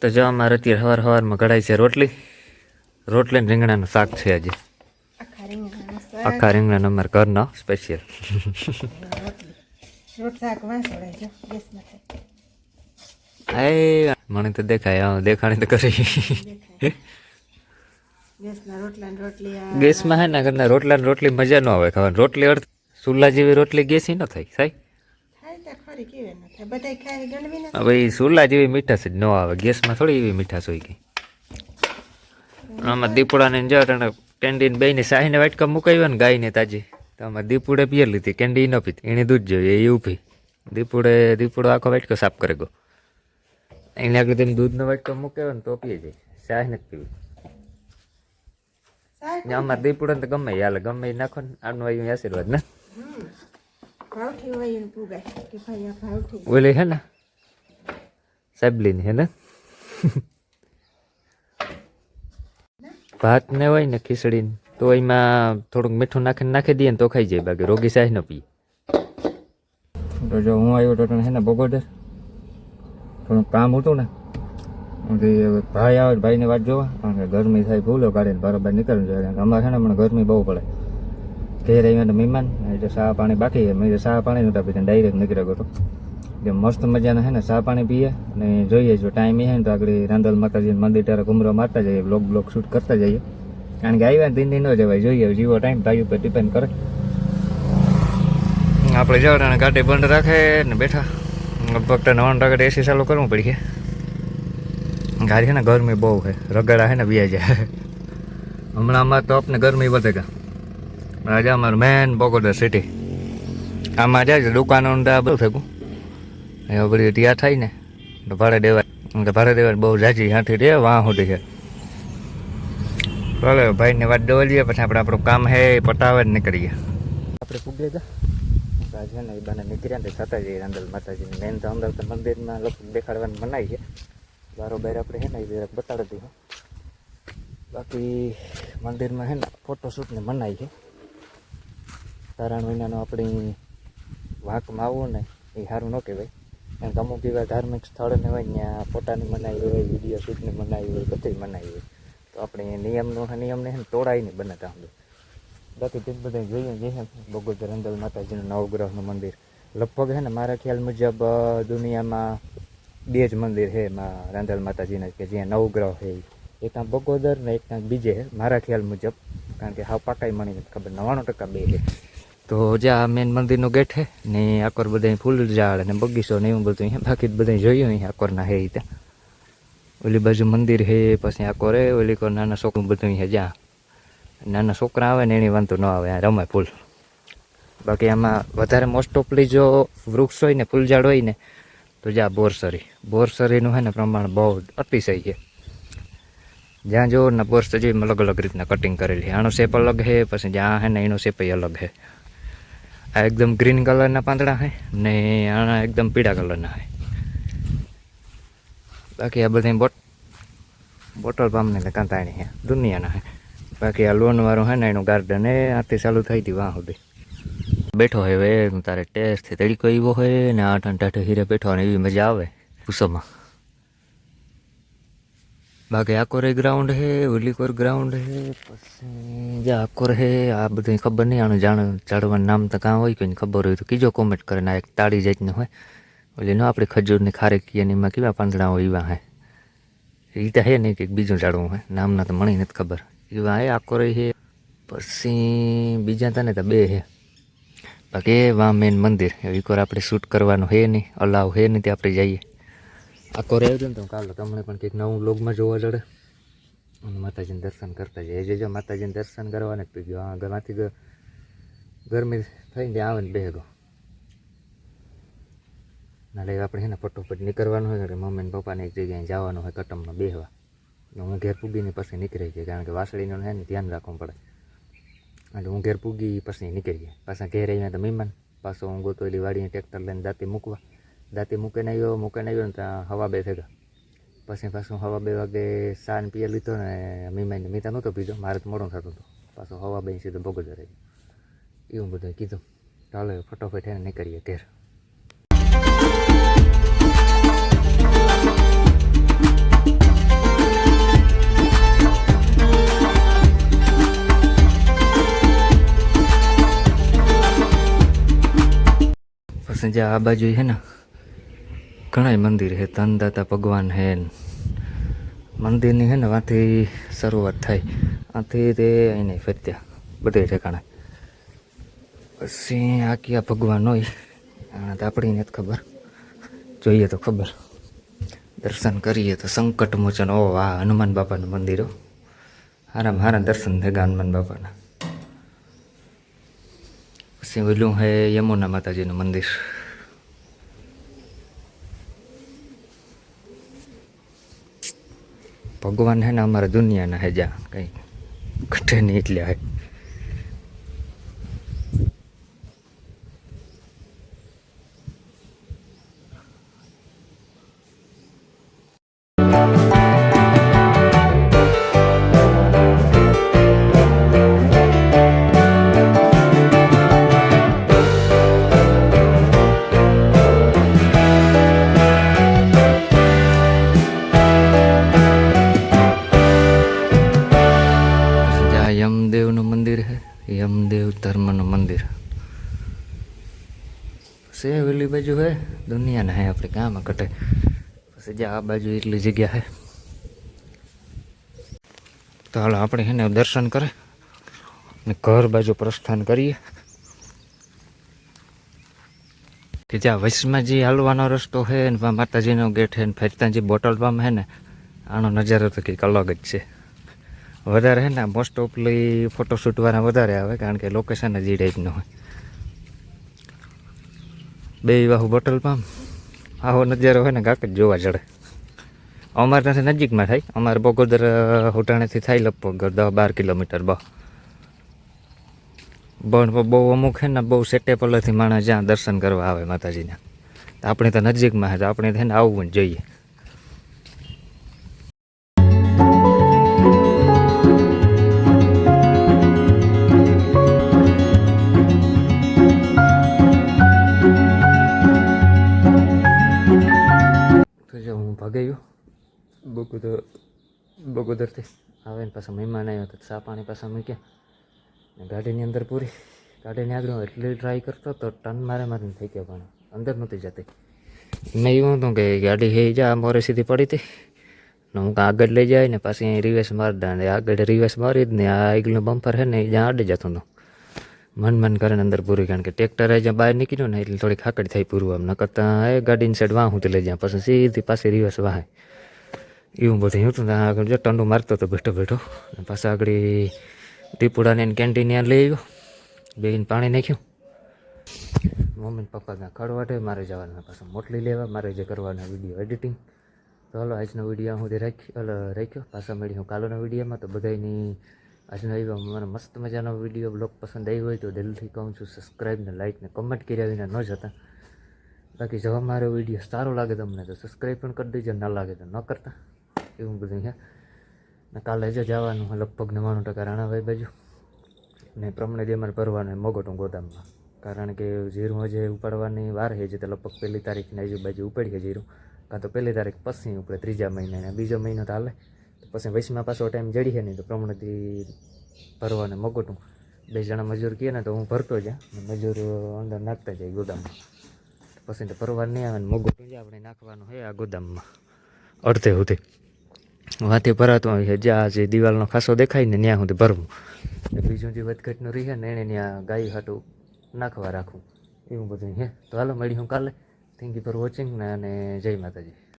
તો જો અમારે અત્યારે સવાર સવારમાં કઢાય છે રોટલી. રોટલી ને રીંગણાનું શાક છે આજે. આખા રીંગણા અમારા ઘરનો સ્પેશિયલ મને તો દેખાય દેખાણી તો કરી. ગેસમાં હે ના ઘરના રોટલા રોટલી મજા ન આવે ખાવાની. રોટલી અર્થ સુલ્લા જેવી રોટલી ગેસી ન થાય સાઈ હવે એ જેવી મીઠાશ જ ન આવે. ગેસમાં થોડી એવી મીઠાશ હોય ગઈ આમાં દીપડાને જો તને કેન્ડીને બેને સાહીને વાટકા મુકાવ્યા ને ગાયને તાજી. તો આમાં દીપુડે પીએ લીધી કેન્ડી ન પીતી એને દૂધ જોઈએ એ ઊભી દીપુડે દીપુડો આખો વાટકો સાફ કરે ગો એને આગળ તેમ દૂધનો વાટકો મુકાવ્યો ને તો પીએ જાય સાહ નથી પીવી. ને અમારે દીપુડે તો ગમે હાલે. ગમે નાખો ને આનું આશીર્વાદ ને. ભાવઠી હોય એને પુગાય. કે ભાઈ આ ભાવઠી ઓલી હે ને સાબલીની હે ને? ભાત ને હોય ને ખીચડી તો એમાં થોડુંક મીઠું નાખીને નાખી દઈએ ને તો ખાઈ જાય બાકી રોગી સાહેબ ન પી તો જો હું આવ્યો તો હે ને બગોદર થોડુંક કામ હતું ને ભાઈ આવે ભાઈને વાત જોવા કારણ કે ગરમી થાય ભૂલો કાઢીને બરોબર નીકળવું જોઈએ અમારે છે ને હમણાં ગરમી બહુ પડે. ઘેર આવ્યા તો મહેમાન એટલે ચા પાણી બાકી મેં ચા પાણી નહોતા પીતા ડાયરેક્ટ નીકળ્યો ગયો જે મસ્ત મજાના છે ને સાહ પાણી પીએ અને જોઈએ જો ટાઈમ છે ને, તો આગળ રાંધલ માતાજીને મંદિર ત્યારે ઘુમરો મારતા જઈએ બ્લોક બ્લોક શૂટ કરતા જઈએ. કારણ કે આવ્યા દિન દિન ન જવાય, જોઈએ જીવો ટાઈમ ભાઈ ઉપર ડિપેન્ડ કરે. આપણે જવાના ગાડી બંધ રાખે ને બેઠા. લગભગ તો નવાણ આગળ એસી ચાલુ કરવું પડી ગાડી છે ને, ગરમી બહુ છે. રગડા છે ને બે જાય હમણાં અમારે તો આપને ગરમી વધે ગયા આજે અમારું મેન બગોદર સિટી આમાં જાય છે દુકાનો તો આ બધું થયું એ બધી ત્યાં થાય ને, તો ભાડે દેવાય તો ભાડે દેવાય બહુ જાજી હાથી રે વાં સુધી છે. ભલે ભાઈને વાત દવા લઈએ, પછી આપણે આપણું કામ હે પટાવે જ નીકળીએ. આપણે પૂગે જા. છે એ બાને નીકળ્યા ને થતા જઈએ માતાજી મેન તો અંદર તો મંદિરમાં લગભગ દેખાડવાનું મનાય છે. બારોબાર આપણે છે ને, એ જરાક બતાડી દઈએ બાકી મંદિરમાં છે ને ફોટોશૂટને મનાય છે. તારણ મહિનાનો આપણી વાંકમાં આવવું ને, એ સારું ન કહેવાય. કારણ કે અમુક એવા ધાર્મિક સ્થળને હોય, ત્યાં ફોટાની મનાવી હોય વીડિયો શૂટની મનાવી હોય બધી મનાવી હોય. તો આપણે નિયમનો નિયમને છે બનાતા ત્યાં બાકી તે બધા જોઈએ, જે બગોદર અંદલ માતાજીનું નવગ્રહનું મંદિર. લગભગ છે ને, મારા ખ્યાલ મુજબ દુનિયામાં બે જ મંદિર છે એમાં રાંધલ માતાજીના, કે જ્યાં નવગ્રહ છે એક ના બગોદર ને એક ના બીજે મારા ખ્યાલ મુજબ. કારણ કે હાવ પાકાઈ મણીને, ખબર નવ્વાણું ટકા બે છે તો જ્યાં મેન મંદિરનો ગેટ છે ને આકોર બધા ફૂલ ઝાડ અને બગીચો ને એવું બધું અહીંયા. બાકી બધા જોયું અહીંયા આકોરના હે ત્યાં. ઓલી બાજુ મંદિર છે પછી આકોર હે, ઓલી કોર નાના છોકરું બધું અહીંયા જ્યાં. નાના છોકરા આવે ને એની વાંધો ન આવે, આ રમાય ફૂલ. બાકી આમાં વધારે મોસ્ટ ઓફલી જો વૃક્ષ હોય ને ફૂલઝાડ હોય ને, તો જ્યાં બોરસરી. બોરસરીનું છે ને પ્રમાણ બહુ અતિશય છે. જ્યાં જો ને બોરસરી અલગ અલગ રીતના કટિંગ કરેલી આનો શેપ અલગ છે, પછી જ્યાં હે ને એનો શેપ અલગ છે. આ એકદમ ગ્રીન કલરના પાંદડા છે ને આના એકદમ પીળા કલરના છે બાકી આ બધા બોટ બોટલ પામને તો કાંતાણી છે દુનિયાના છે બાકી આ લોન વાળું છે ને એનું ગાર્ડન એ આથી ચાલુ થઈ હતી વાં સુધી. બેઠો હવે તારે ટેસ્ટથી તડીકો એવો હોય ને આઠ આઠ હીરે બેઠો ને એવી મજા આવે ઉસોમાં. બાકી આકોરે ગ્રાઉન્ડ હે ઉલીકોર ગ્રાઉન્ડ હે પછી જે આકોર હે આ બધું ખબર નહીં આનું જાણ જાણવાનું નામ તો કાં હોય કોઈને ખબર હોય તો કીજો કોમેન્ટ કરે ના એક તાળી જાતને હોય ઓલી ન આપણે ખજૂરની ખારેકી અને એમાં કેવા પાંદડા હોય એવા હે એ તો હે નહીં કંઈક બીજું જાડવું હોય નામના તો મળી નથી ખબર એવા હે આકોર હે પછી બીજા તને તો બે હે બાકી એ વા મેન મંદિર એ કોર આપણે શૂટ કરવાનું હે નહીં અલાવ હે નહીં તે આપણે જઈએ આખો રહેજો ને તો કાલે તમને પણ કંઈક નવું લોગમાં જોવા જડે. અને માતાજીને દર્શન કરતા જઈએ. જજો માતાજીને દર્શન કરવાને જ પી ગયો આ ઘરમાંથી ગરમી થઈને આવે ને બેગો નાલે આપણે એને ફટોફટ નીકળવાનું હોય કે મમ્મી ને પપ્પાને એક જગ્યાએ જવાનું હોય, કટમમાં બેહવા. હું ઘેર પૂગીને પછી નીકળી ગઈ કારણ કે વાસળીનું છે ને ધ્યાન રાખવું પડે. એટલે હું ઘેર પૂગી પછી નીકળી ગયા. પાછા ઘેર આવ્યા તો મહેમાન, પાછો હું ગોતોલી વાડીને ટ્રેક્ટર લઈને દાંતી મૂકવા. રાતે મૂકીને આવ્યો મૂકે મૂકીને આવ્યો ને ત્યાં હવા બે ભેગા. પછી પાછું હવા બે વાગે સાન પીએ લીધો ને મીમાઈને મીતા નહોતો પીધો, મારે તો મોડો થતો હતો. પાછું હવા બે સીધો ભોગવતો રહી. એવું બધું કીધું. ચાલો ફટોફટ એને નીકળીએ ઘેર. સંજય આ બાજુ છે ને ઘણા મંદિર છે તનદાતા ભગવાન છે મંદિરની છે ને વાંથી શરૂઆત થાય આથી તે અહીં ફેરત્યા બધે ઠેકાણે. પછી આ કયા ભગવાન હોય તો આપણી નથી ખબર. જોઈએ તો ખબર. દર્શન કરીએ તો સંકટ મોચન ઓ વાહ હનુમાન બાપાનું મંદિર હો. હારામાં હારા દર્શન થયા હનુમાન બાપાના. પછી ઓલું હે યમુના માતાજીનું મંદિર. ભગવાન હે ને અમારા દુનિયાના હેજા કંઈ ઘટે નહીં એટલે હે. યમદેવ ધર્મનું મંદિર. પછી ઓલી બાજુ હે, દુનિયાના હે આપણે કામાં કટે પછી જ્યાં આ બાજુ એટલી જગ્યા હે. તો હાલો આપણે એને દર્શન કરે ને ઘર બાજુ પ્રસ્થાન કરીએ. કે જ્યાં વૈષ્ણવજી હાલવાનો રસ્તો છે ને માતાજીનો ગેટ છે ને ફેરતાજી બોટલ પામ છે ને, આનો નજારો તો કંઈક અલગ જ છે. વધારે છે ને મોસ્ટ ઓફલી ફોટોશૂટ વાળા વધારે આવે, કારણ કે લોકેશન જ એ ટાઈપનું હોય. બે વાહુ બોટલ પંપ આવો નજારો હોય ને, કાંક જ જોવા જડે. અમારે ત્યાંથી નજીકમાં થાય. અમારે બગોદર હોટાણેથી થાય લગભગ દસ બાર કિલોમીટર બ પણ બહુ અમુક છે ને, બહુ સેટેપલેથી માણસ જ્યાં દર્શન કરવા આવે માતાજીના. આપણે તો નજીકમાં છે તો આપણે થઈને આવવું જોઈએ. ભાગ્યો બગોદર બગોદરથી આવે ને પાછા મહેમાન આવ્યો તો ચા પાણી પાછા મૂક્યા. ગાડીની અંદર પૂરી. ગાડીની આગળ હું એટલી ટ્રાય કરતો તો ટન મારે મારીને થઈ ગયો પણ. અંદર નહોતી જતી. મેં એવું હતું કે ગાડી હે જા, મોરે સીધી પડી હતી. હું આગળ લઈ જાય ને પાછી રિવેસ મારી દે આગળ રિવેસ મારી જ ને આ આગળનું બમ્પર છે ને જ્યાં આડે જતો હતો. મન મન કરે અંદર પૂરી કારણ કે ટ્રેક્ટર જ્યાં બહાર નીકળ્યું ને એટલે થોડી હાકડ થઈ પૂરું આમ. ન કરતાં એ ગાડીની સાઈડ વાહ હું લઈ જ્યાં, પછી સીધી પાસે રિવર્સ વાહે. એવું બધું હતું ને આગળ જો ટંડો મારતો હતો બેઠો બેઠો. પાછા આગળ ટીપુડાને કેન્ટીન ત્યાં લઈ આવ્યો. બેન પાણી નાખ્યું. મમ્મી પપ્પાના ખડવાટે, મારે જવાના પાછા મોટલી લેવા, મારે જે કરવાના વીડિયો એડિટિંગ તો હલો, આજનો વીડિયો હું રાખી રાખ્યો પાછા મળી હું કાલોના વિડીયોમાં તો બધાની આજનો આવ્યો મને મસ્ત મજાનો વીડિયો બ્લોગ પસંદ આવ્યો હોય તો દિલથી કહું છું સબસ્ક્રાઈબ ને લાઈક ને કમેન્ટ કર્યા વિના ન જતા. બાકી જવા મારો વીડિયો સારો લાગે તમને તો સબસ્ક્રાઈબ પણ કરી દેજો, ન લાગે તો ન કરતા. એવું બધું અહીંયા. ને કાલે જ જવાનું લગભગ નવ્વાણું ટકા રાણાભાઈ બાજુ. ને પ્રમાણે જે મારે ભરવાનું મગોટું ગોદામમાં. કારણ કે જીરું હજે ઉપાડવાની વાર છે જે લગભગ પહેલી તારીખની આજુબાજુ ઉપાડીએ જીરું. કાં તો પહેલી તારીખ પછી ઉપડે, ત્રીજા મહિનાને, બીજો મહિનો તો હાલે. પછી વૈશમાં પાછો ટાઈમ જડી છે નહીં તો પ્રમાણેથી ભરવાને મગોટું. બે જણા મજૂર કહે ને તો હું ભરતો જા મજૂર અંદર નાખતા જાય ગોદામમાં. પછી તો ભરવા નહીં આવે ને મગોટું જે આપણે નાખવાનું હોય આ ગોદામમાં, અડધે સુધી. વાતે ભરાતું હોય છે, જ્યાં જે દિવાલનો ખાસો દેખાય ને ત્યાં સુધી ભરવું. બીજું જે વધઘટનું રહે ને એણે ત્યાં ગાય હાટું નાખવા રાખવું. એવું બધું હે. તો હાલો મળી હું કાલે. થેન્ક યુ ફોર વોચિંગ ને અને જય માતાજી.